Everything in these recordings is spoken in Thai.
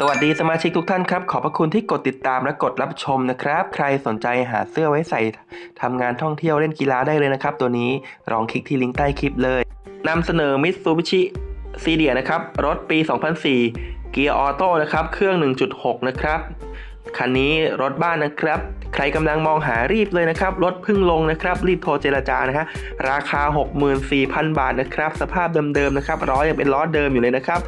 สวัสดีสมาชิกทุกท่านครับ ขอบพระคุณที่กดติดตามและกดรับชมนะครับ ใครสนใจหาเสื้อไว้ใส่ทำงานท่องเที่ยวเล่นกีฬาได้เลยนะครับ ตัวนี้ลองคลิกที่ลิงก์ใต้คลิปเลยนำเสนอ Mitsubishi c ีเดียนะครับ รถปี 2004 เกียร์ออโต้นะครับ เครื่อง 1.6 นะครับ คันนี้รถบ้านนะครับ ใครกำลังมองหารีบเลยนะครับ รถพึ่งลงนะครับ รีบโทรเจรจานะฮะราคา 64,000 บาทนะครับ สภาพเดิมๆนะครับล้อยังเป็นล้อเดิมอยู่เลยนะครับ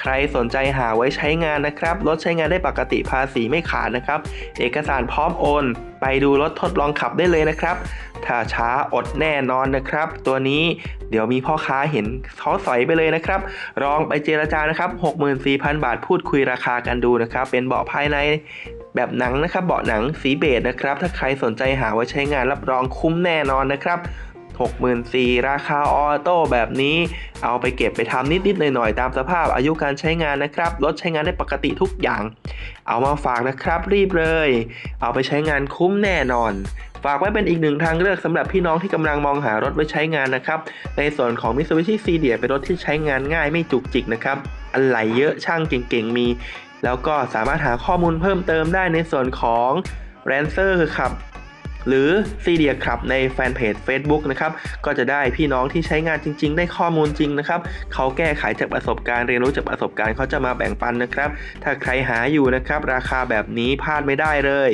ใครสนใจหาไว้ใช้งานนะครับ รถใช้งานได้ปกติภาษีไม่ขาดนะครับ เอกสารพร้อมโอน ไปดูรถทดลองขับได้เลยนะครับ ถ้าช้าอดแน่นอนนะครับ ตัวนี้เดี๋ยวมีพ่อค้าเห็นเขาสอยไปเลยนะครับลองไปเจรจานะครับ 64,000 บาทพูดคุยราคากันดูนะครับ เป็นเบาะภายใน แบบหนังนะครับ เบาะหนังสีเบจนะครับ ถ้าใครสนใจหาไว้ใช้งานรับรองคุ้มแน่นอนนะครับ64,000ราคาออโต้แบบนี้ เอาไปเก็บไปทำนิดๆหน่อยๆ ตามสภาพอายุการใช้งานนะครับรถใช้งานได้ปกติทุกอย่าง เอามาฝากนะครับรีบเลย เอาไปใช้งานคุ้มแน่นอน ฝากไว้เป็นอีกหนึ่งทางเลือกสำหรับพี่น้องที่กำลังมองหารถไว้ใช้งานนะครับ ในส่วนของ Mitsubishi c ีเดียเป็นรถที่ใช้งานง่ายไม่จุกจิกนะครับอะไหล่เยอะช่างเก่งๆ มี แล้วก็สามารถหาข้อมูลเพิ่มเติมได้ในส่วนของ r a n c e r ครับหรือซีเดียครับในแฟนเพจ Facebook นะครับ ก็จะได้พี่น้องที่ใช้งานจริง ๆ ได้ข้อมูลจริงนะครับ เขาแก้ไขจากประสบการณ์เรียนรู้จากประสบการณ์เขาจะมาแบ่งปันนะครับ ถ้าใครหาอยู่นะครับ ราคาแบบนี้พลาดไม่ได้เลย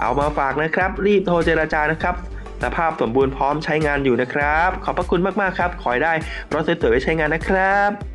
เอามาฝากนะครับ รีบโทรเจราจานะครับสภาพสมบูรณ์พร้อมใช้งานอยู่นะครับ ขอบพระคุณมากๆครับ ขอให้ได้รถสวยๆไว้ใช้งานนะครับ